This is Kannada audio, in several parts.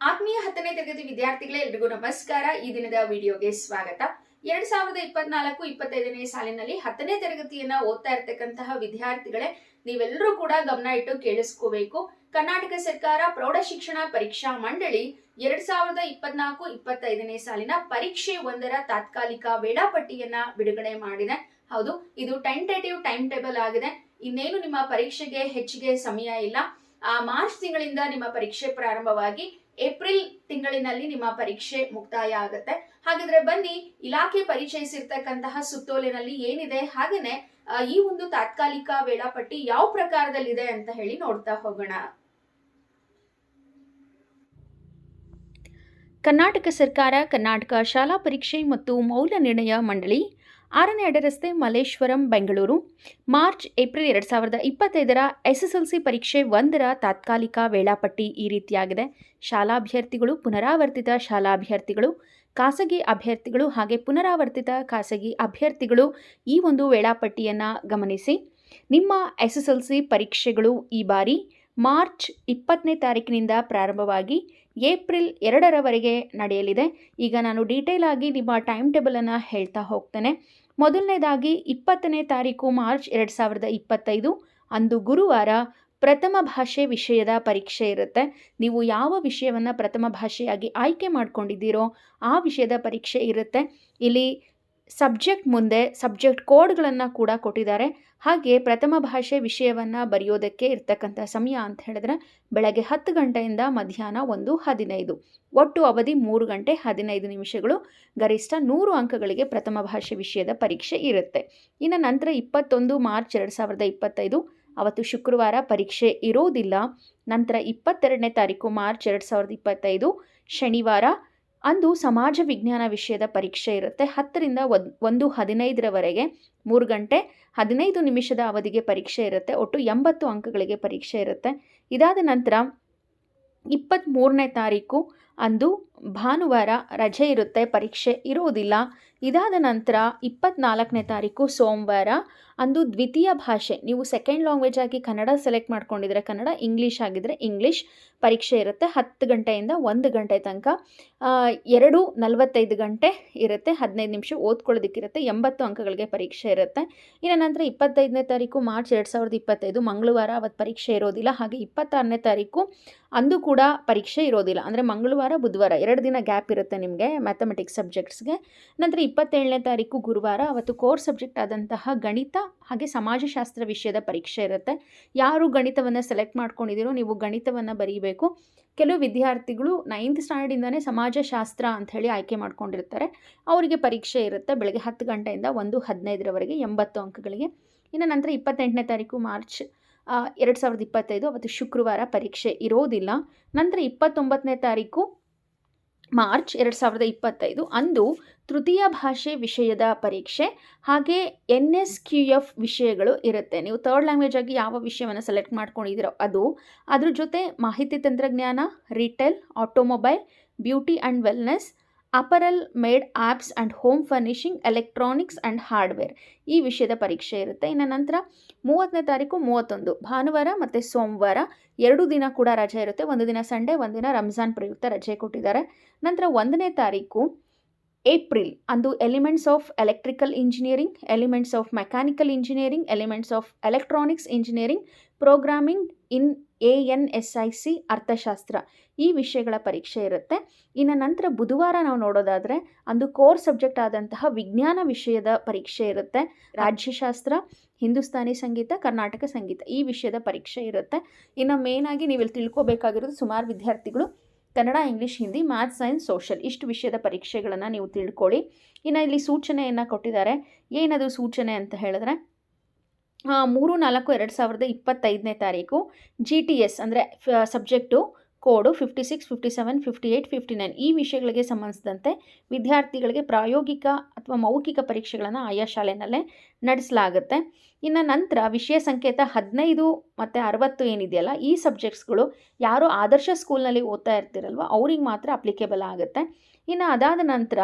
ಆತ್ಮೀಯ ಹತ್ತನೇ ತರಗತಿ ವಿದ್ಯಾರ್ಥಿಗಳೇ ಎಲ್ರಿಗೂ ನಮಸ್ಕಾರ. ಈ ದಿನದ ವಿಡಿಯೋಗೆ ಸ್ವಾಗತ. ಎರಡ್ ಸಾವಿರದ ಇಪ್ಪತ್ನಾಲ್ಕು ಇಪ್ಪತ್ತೈದನೇ ಸಾಲಿನಲ್ಲಿ ಹತ್ತನೇ ತರಗತಿಯನ್ನ ಓದ್ತಾ ಇರ್ತಕ್ಕಂತಹ ವಿದ್ಯಾರ್ಥಿಗಳೇ, ನೀವೆಲ್ಲರೂ ಕೂಡ ಗಮನ ಇಟ್ಟು ಕೇಳಿಸ್ಕೋಬೇಕು. ಕರ್ನಾಟಕ ಸರ್ಕಾರ ಪ್ರೌಢ ಶಿಕ್ಷಣ ಪರೀಕ್ಷಾ ಮಂಡಳಿ ಎರಡ್ ಸಾವಿರದ ಇಪ್ಪತ್ನಾಲ್ಕು ಇಪ್ಪತ್ತೈದನೇ ಸಾಲಿನ ಪರೀಕ್ಷೆ ಒಂದರ ತಾತ್ಕಾಲಿಕ ವೇಳಾಪಟ್ಟಿಯನ್ನ ಬಿಡುಗಡೆ ಮಾಡಿದೆ. ಹೌದು, ಇದು ಟೆಂಟೇಟಿವ್ ಟೈಮ್ ಟೇಬಲ್ ಆಗಿದೆ. ಇನ್ನೇನು ನಿಮ್ಮ ಪರೀಕ್ಷೆಗೆ ಹೆಚ್ಚಿಗೆ ಸಮಯ ಇಲ್ಲ. ಆ ಮಾರ್ಚ್ ತಿಂಗಳಿಂದ ನಿಮ್ಮ ಪರೀಕ್ಷೆ ಪ್ರಾರಂಭವಾಗಿ ಏಪ್ರಿಲ್ ತಿಂಗಳಿನಲ್ಲಿ ನಿಮ್ಮ ಪರೀಕ್ಷೆ ಮುಕ್ತಾಯ ಆಗುತ್ತೆ. ಹಾಗಿದ್ರೆ ಬನ್ನಿ, ಇಲಾಖೆ ಪರಿಚಯಿಸಿರ್ತಕ್ಕಂತಹ ಸುತ್ತೋಲೆನಲ್ಲಿ ಏನಿದೆ, ಹಾಗೇನೆ ಈ ಒಂದು ತಾತ್ಕಾಲಿಕ ವೇಳಾಪಟ್ಟಿ ಯಾವ ಪ್ರಕಾರದಲ್ಲಿದೆ ಅಂತ ಹೇಳಿ ನೋಡ್ತಾ ಹೋಗೋಣ. ಕರ್ನಾಟಕ ಸರ್ಕಾರ ಕರ್ನಾಟಕ ಶಾಲಾ ಪರೀಕ್ಷೆ ಮತ್ತು ಮೌಲ್ಯ ನಿರ್ಣಯ ಮಂಡಳಿ ಆರನೇ ಅಡ್ಡರಸ್ತೆ ಮಲ್ಲೇಶ್ವರಂ, ಬೆಂಗಳೂರು. ಮಾರ್ಚ್, ಏಪ್ರಿಲ್ ಎರಡು ಸಾವಿರದ ಇಪ್ಪತ್ತೈದರ ಎಸ್ ಎಸ್ ಎಲ್ ಸಿ ಪರೀಕ್ಷೆ ಒಂದರ ತಾತ್ಕಾಲಿಕ ವೇಳಾಪಟ್ಟಿ ಈ ರೀತಿಯಾಗಿದೆ. ಶಾಲಾಭ್ಯರ್ಥಿಗಳು, ಪುನರಾವರ್ತಿತ ಶಾಲಾ ಅಭ್ಯರ್ಥಿಗಳು ಖಾಸಗಿ ಅಭ್ಯರ್ಥಿಗಳು ಹಾಗೆ ಪುನರಾವರ್ತಿತ ಖಾಸಗಿ ಅಭ್ಯರ್ಥಿಗಳು ಈ ಒಂದು ವೇಳಾಪಟ್ಟಿಯನ್ನು ಗಮನಿಸಿ. ನಿಮ್ಮ ಎಸ್ ಎಸ್ ಎಲ್ ಸಿ ಪರೀಕ್ಷೆಗಳು ಈ ಬಾರಿ ಮಾರ್ಚ್ ಇಪ್ಪತ್ತನೇ ತಾರೀಕಿನಿಂದ ಪ್ರಾರಂಭವಾಗಿ ಏಪ್ರಿಲ್ ಎರಡರವರೆಗೆ ನಡೆಯಲಿದೆ. ಈಗ ನಾನು ಡೀಟೇಲ್ ಆಗಿ ನಿಮ್ಮ ಟೈಮ್ ಟೇಬಲನ್ನು ಹೇಳ್ತಾ ಹೋಗ್ತೇನೆ. ಮೊದಲನೇದಾಗಿ ಇಪ್ಪತ್ತನೇ ತಾರೀಕು ಮಾರ್ಚ್ ಎರಡು ಸಾವಿರದ ಇಪ್ಪತ್ತೈದು, ಅಂದು ಗುರುವಾರ ಪ್ರಥಮ ಭಾಷೆ ವಿಷಯದ ಪರೀಕ್ಷೆ ಇರುತ್ತೆ. ನೀವು ಯಾವ ವಿಷಯವನ್ನು ಪ್ರಥಮ ಭಾಷೆಯಾಗಿ ಆಯ್ಕೆ ಮಾಡ್ಕೊಂಡಿದ್ದೀರೋ ಆ ವಿಷಯದ ಪರೀಕ್ಷೆ ಇರುತ್ತೆ. ಇಲ್ಲಿ ಸಬ್ಜೆಕ್ಟ್ ಮುಂದೆ, ಸಬ್ಜೆಕ್ಟ್ ಕೋಡ್ಗಳನ್ನು ಕೂಡ ಕೊಟ್ಟಿದ್ದಾರೆ. ಹಾಗೆ ಪ್ರಥಮ ಭಾಷೆ ವಿಷಯವನ್ನು ಬರೆಯೋದಕ್ಕೆ ಇರ್ತಕ್ಕಂಥ ಸಮಯ ಅಂತ ಹೇಳಿದ್ರೆ ಬೆಳಗ್ಗೆ ಹತ್ತು ಗಂಟೆಯಿಂದ ಮಧ್ಯಾಹ್ನ ಒಂದು ಹದಿನೈದು. ಒಟ್ಟು ಅವಧಿ ಮೂರು ಗಂಟೆ ಹದಿನೈದು ನಿಮಿಷಗಳು. ಗರಿಷ್ಠ ನೂರು ಅಂಕಗಳಿಗೆ ಪ್ರಥಮ ಭಾಷೆ ವಿಷಯದ ಪರೀಕ್ಷೆ ಇರುತ್ತೆ. ಇನ್ನು ನಂತರ ಇಪ್ಪತ್ತೊಂದು ಮಾರ್ಚ್ ಎರಡು ಸಾವಿರದ ಇಪ್ಪತ್ತೈದು, ಅವತ್ತು ಶುಕ್ರವಾರ ಪರೀಕ್ಷೆ ಇರೋದಿಲ್ಲ. ನಂತರ ಇಪ್ಪತ್ತೆರಡನೇ ತಾರೀಕು ಮಾರ್ಚ್ ಎರಡು ಸಾವಿರದ ಇಪ್ಪತ್ತೈದು, ಶನಿವಾರ ಅಂದು ಸಮಾಜ ವಿಜ್ಞಾನ ವಿಷಯದ ಪರೀಕ್ಷೆ ಇರುತ್ತೆ. ಹತ್ತರಿಂದ ಒದ್, ಒಂದು ಹದಿನೈದರವರೆಗೆ ಮೂರು ಗಂಟೆ, ಹದಿನೈದು ನಿಮಿಷದ ಅವಧಿಗೆ ಪರೀಕ್ಷೆ ಇರುತ್ತೆ. ಒಟ್ಟು ಎಂಬತ್ತು ಅಂಕಗಳಿಗೆ ಪರೀಕ್ಷೆ ಇರುತ್ತೆ. ಇದಾದ ನಂತರ ಇಪ್ಪತ್ತ್ಮೂರನೇ ತಾರೀಕು ಅಂದು ಭಾನುವಾರ ರಜೆ ಇರುತ್ತೆ. ಪರೀಕ್ಷೆ ಇರುವುದಿಲ್ಲ. ಇದಾದ ನಂತರ ಇಪ್ಪತ್ನಾಲ್ಕನೇ ತಾರೀಕು ಸೋಮವಾರ, ಅಂದು ದ್ವಿತೀಯ ಭಾಷೆ. ನೀವು ಸೆಕೆಂಡ್ ಲ್ಯಾಂಗ್ವೇಜ್ ಆಗಿ ಕನ್ನಡ ಸೆಲೆಕ್ಟ್ ಮಾಡ್ಕೊಂಡಿದ್ರೆ ಕನ್ನಡ ಇಂಗ್ಲೀಷ್ ಆಗಿದ್ರೆ ಇಂಗ್ಲೀಷ್ ಪರೀಕ್ಷೆ ಇರುತ್ತೆ ಹತ್ತು ಗಂಟೆಯಿಂದ ಒಂದು ಗಂಟೆ ತನಕ. ಎರಡು ನಲವತ್ತೈದು ಗಂಟೆ ಇರುತ್ತೆ, ಹದಿನೈದು ನಿಮಿಷ ಓದ್ಕೊಳ್ಳೋದಕ್ಕಿರುತ್ತೆ, ಎಂಬತ್ತು ಅಂಕಗಳಿಗೆ ಪರೀಕ್ಷೆ ಇರುತ್ತೆ. ಇನ್ನು ನಂತರ ಇಪ್ಪತ್ತೈದನೇ ತಾರೀಕು ಮಾರ್ಚ್ ಎರಡು ಸಾವಿರದ ಇಪ್ಪತ್ತೈದು, ಮಂಗಳವಾರ ಅವತ್ತು ಪರೀಕ್ಷೆ ಇರೋದಿಲ್ಲ. ಹಾಗೆ ಇಪ್ಪತ್ತಾರನೇ ತಾರೀಕು ಅಂದು ಕೂಡ ಪರೀಕ್ಷೆ ಇರೋದಿಲ್ಲ. ಅಂದರೆ ಮಂಗಳವಾರ, ಬುಧವಾರ ಎರಡು ದಿನ ಗ್ಯಾಪ್ ಇರುತ್ತೆ ನಿಮಗೆ ಮ್ಯಾಥಮೆಟಿಕ್ಸ್ ಸಬ್ಜೆಕ್ಟ್ಸ್ಗೆ ನಂತರ ಇಪ್ಪತ್ತೇಳನೇ ತಾರೀಕು ಗುರುವಾರ ಅವತ್ತು ಕೋರ್ ಸಬ್ಜೆಕ್ಟ್ ಆದಂತಹ ಗಣಿತ ಹಾಗೆ ಸಮಾಜಶಾಸ್ತ್ರ ವಿಷಯದ ಪರೀಕ್ಷೆ ಇರುತ್ತೆ. ಯಾರು ಗಣಿತವನ್ನು ಸೆಲೆಕ್ಟ್ ಮಾಡ್ಕೊಂಡಿದ್ದೀರೋ ನೀವು ಗಣಿತವನ್ನು ಬರೀಬೇಕು. ಕೆಲವು ವಿದ್ಯಾರ್ಥಿಗಳು ನೈನ್ತ್ ಸ್ಟ್ಯಾಂಡರ್ಡಿಂದನೇ ಸಮಾಜಶಾಸ್ತ್ರ ಅಂಥೇಳಿ ಆಯ್ಕೆ ಮಾಡ್ಕೊಂಡಿರ್ತಾರೆ. ಅವರಿಗೆ ಪರೀಕ್ಷೆ ಇರುತ್ತೆ ಬೆಳಗ್ಗೆ ಹತ್ತು ಗಂಟೆಯಿಂದ ಒಂದು ಹದಿನೈದರವರೆಗೆ ಎಂಬತ್ತು ಅಂಕಗಳಿಗೆ. ಇನ್ನು ನಂತರ ಇಪ್ಪತ್ತೆಂಟನೇ ತಾರೀಕು ಮಾರ್ಚ್ ಎರಡು ಸಾವಿರದ ಇಪ್ಪತ್ತೈದು ಅವತ್ತು ಶುಕ್ರವಾರ ಪರೀಕ್ಷೆ ಇರೋದಿಲ್ಲ. ನಂತರ ಇಪ್ಪತ್ತೊಂಬತ್ತನೇ ತಾರೀಕು ಮಾರ್ಚ್ ಎರಡು ಸಾವಿರದ ಇಪ್ಪತ್ತೈದು ಅಂದು ತೃತೀಯ ಭಾಷೆ ವಿಷಯದ ಪರೀಕ್ಷೆ, ಹಾಗೆ ಎನ್ ಎಸ್ ಕ್ಯೂ ಎಫ್ ವಿಷಯಗಳು ಇರುತ್ತೆ. ನೀವು ಥರ್ಡ್ ಲ್ಯಾಂಗ್ವೇಜ್ ಆಗಿ ಯಾವ ವಿಷಯವನ್ನು ಸೆಲೆಕ್ಟ್ ಮಾಡ್ಕೊಂಡಿದ್ದೀರೋ ಅದು, ಅದ್ರ ಜೊತೆ ಮಾಹಿತಿ ತಂತ್ರಜ್ಞಾನ retail automobile beauty and wellness apparel made ups and home furnishing electronics and hardware. ಈ ವಿಷಯದ ಪರೀಕ್ಷೆ ಇರುತ್ತೆ. ಇನ್ನು ನಂತರ ಮೂವತ್ತನೇ ತಾರೀಕು ಮೂವತ್ತೊಂದು. ಭಾನುವಾರ ಮತ್ತು ಸೋಮವಾರ ಎರಡು ದಿನ ಕೂಡ ರಜೆ ಇರುತ್ತೆ. ಒಂದು ದಿನ ಸಂಡೇ ದಿನ ರಂಜಾನ್ ಪ್ರಯುಕ್ತ ರಜೆ ಕೊಟ್ಟಿದ್ದಾರೆ. ನಂತರ ಒಂದನೇ ತಾರೀಕು ಏಪ್ರಿಲ್. ಅಂದು elements of electrical engineering, elements of mechanical engineering, elements of electronics engineering, programming in A N S I C ಅರ್ಥಶಾಸ್ತ್ರ ಈ ವಿಷಯಗಳ ಪರೀಕ್ಷೆ ಇರುತ್ತೆ. ಇನ್ನು ನಂತರ ಬುಧವಾರ ನಾವು ನೋಡೋದಾದರೆ ಅಂದು ಕೋರ್ ಸಬ್ಜೆಕ್ಟ್ ಆದಂತಹ ವಿಜ್ಞಾನ ವಿಷಯದ ಪರೀಕ್ಷೆ ಇರುತ್ತೆ. ರಾಜ್ಯಶಾಸ್ತ್ರ, ಹಿಂದೂಸ್ತಾನಿ ಸಂಗೀತ, ಕರ್ನಾಟಕ ಸಂಗೀತ ಈ ವಿಷಯದ ಪರೀಕ್ಷೆ ಇರುತ್ತೆ. ಇನ್ನು ಮೇಯ್ನಾಗಿ ನೀವು ಇಲ್ಲಿ ತಿಳ್ಕೊಬೇಕಾಗಿರೋದು ಸುಮಾರು ವಿದ್ಯಾರ್ಥಿಗಳು Kannada, English, Hindi maths science social ಇಷ್ಟು ವಿಷಯದ ಪರೀಕ್ಷೆಗಳನ್ನು ನೀವು ತಿಳ್ಕೊಳ್ಳಿ. ಇನ್ನು ಇಲ್ಲಿ ಸೂಚನೆಯನ್ನು ಕೊಟ್ಟಿದ್ದಾರೆ. ಏನದು ಸೂಚನೆ ಅಂತ ಹೇಳಿದ್ರೆ ಮೂರು, ನಾಲ್ಕು, ಎರಡು ಸಾವಿರದ ಇಪ್ಪತ್ತೈದನೇ ತಾರೀಕು ಜಿ ಟಿ ಎಸ್ ಅಂದರೆ subject code fifty six fifty seven fifty eight fifty nine ಈ ವಿಷಯಗಳಿಗೆ ಸಂಬಂಧಿಸಿದಂತೆ ವಿದ್ಯಾರ್ಥಿಗಳಿಗೆ ಪ್ರಾಯೋಗಿಕ ಅಥವಾ ಮೌಖಿಕ ಪರೀಕ್ಷೆಗಳನ್ನು ಆಯಾ ಶಾಲೆಯಲ್ಲೇ ನಡೆಸಲಾಗುತ್ತೆ. ಇನ್ನು ನಂತರ ವಿಷಯ ಸಂಕೇತ ಹದಿನೈದು ಮತ್ತು ಅರವತ್ತು ಏನಿದೆಯಲ್ಲ, ಈ ಸಬ್ಜೆಕ್ಟ್ಸ್ಗಳು ಯಾರು ಆದರ್ಶ ಸ್ಕೂಲ್ನಲ್ಲಿ ಓದ್ತಾ ಇರ್ತಿರಲ್ವ, ಅವ್ರಿಗೆ ಮಾತ್ರ ಅಪ್ಲಿಕೇಬಲ್ ಆಗುತ್ತೆ. ಇನ್ನು ಅದಾದ ನಂತರ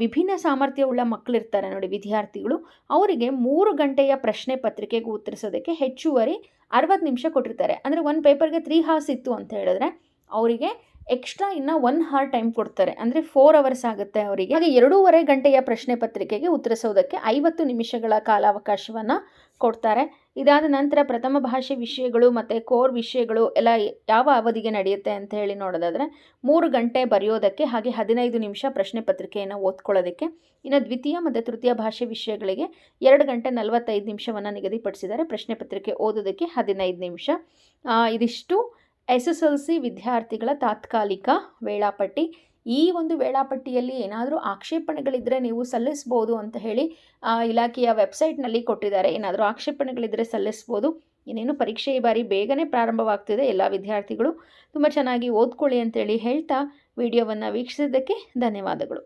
ವಿಭಿನ್ನ ಸಾಮರ್ಥ್ಯವುಳ್ಳ ಮಕ್ಕಳಿರ್ತಾರೆ ನೋಡಿ ವಿದ್ಯಾರ್ಥಿಗಳು, ಅವರಿಗೆ ಮೂರು ಗಂಟೆಯ ಪ್ರಶ್ನೆ ಪತ್ರಿಕೆಗೆ ಉತ್ತರಿಸೋದಕ್ಕೆ ಹೆಚ್ಚುವರಿ ಅರವತ್ತು ನಿಮಿಷ ಕೊಟ್ಟಿರ್ತಾರೆ. ಅಂದರೆ ಒಂದು ಪೇಪರ್ಗೆ ತ್ರೀ ಹಾರ್ಸ್ ಇತ್ತು ಅಂತ ಹೇಳಿದ್ರೆ, ಅವರಿಗೆ ಎಕ್ಸ್ಟ್ರಾ ಇನ್ನು ಒನ್ ಹಾರ್ ಟೈಮ್ ಕೊಡ್ತಾರೆ. ಅಂದರೆ ಫೋರ್ ಅವರ್ಸ್ ಆಗುತ್ತೆ ಅವರಿಗೆ. ಹಾಗೆ ಎರಡೂವರೆ ಗಂಟೆಯ ಪ್ರಶ್ನೆ ಪತ್ರಿಕೆಗೆ ಉತ್ತರಿಸೋದಕ್ಕೆ ಐವತ್ತು ನಿಮಿಷಗಳ ಕಾಲಾವಕಾಶವನ್ನು ಕೊಡ್ತಾರೆ. ಇದಾದ ನಂತರ ಪ್ರಥಮ ಭಾಷೆ ವಿಷಯಗಳು ಮತ್ತು ಕೋರ್ ವಿಷಯಗಳು ಎಲ್ಲ ಯಾವ ಅವಧಿಗೆ ನಡೆಯುತ್ತೆ ಅಂತ ಹೇಳಿ ನೋಡೋದಾದರೆ ಮೂರು ಗಂಟೆ ಬರೆಯೋದಕ್ಕೆ ಹಾಗೆ ಹದಿನೈದು ನಿಮಿಷ ಪ್ರಶ್ನೆ ಪತ್ರಿಕೆಯನ್ನು ಓದ್ಕೊಳ್ಳೋದಕ್ಕೆ. ಇನ್ನು ದ್ವಿತೀಯ ಮತ್ತು ತೃತೀಯ ಭಾಷೆ ವಿಷಯಗಳಿಗೆ ಎರಡು ಗಂಟೆ ನಲವತ್ತೈದು ನಿಮಿಷವನ್ನು ನಿಗದಿಪಡಿಸಿದ್ದಾರೆ. ಪ್ರಶ್ನೆ ಪತ್ರಿಕೆ ಓದೋದಕ್ಕೆ ಹದಿನೈದು ನಿಮಿಷ. ಇದಿಷ್ಟು ಎಸ್ ಎಸ್ ಎಲ್ ಸಿ ವಿದ್ಯಾರ್ಥಿಗಳ ತಾತ್ಕಾಲಿಕ ವೇಳಾಪಟ್ಟಿ. ಈ ಒಂದು ವೇಳಾಪಟ್ಟಿಯಲ್ಲಿ ಏನಾದರೂ ಆಕ್ಷೇಪಣೆಗಳಿದ್ದರೆ ನೀವು ಸಲ್ಲಿಸ್ಬೋದು ಅಂತ ಹೇಳಿ ಇಲಾಖೆಯ ವೆಬ್ಸೈಟ್ನಲ್ಲಿ ಕೊಟ್ಟಿದ್ದಾರೆ. ಏನಾದರೂ ಆಕ್ಷೇಪಣೆಗಳಿದ್ದರೆ ಸಲ್ಲಿಸ್ಬೋದು. ಇನ್ನೇನು ಪರೀಕ್ಷೆ ಈ ಬಾರಿ ಬೇಗನೆ ಪ್ರಾರಂಭವಾಗ್ತಿದೆ. ಎಲ್ಲ ವಿದ್ಯಾರ್ಥಿಗಳು ತುಂಬ ಚೆನ್ನಾಗಿ ಓದ್ಕೊಳ್ಳಿ ಅಂತೇಳಿ ಹೇಳ್ತಾ, ವಿಡಿಯೋವನ್ನು ವೀಕ್ಷಿಸಿದ್ದಕ್ಕೆ ಧನ್ಯವಾದಗಳು.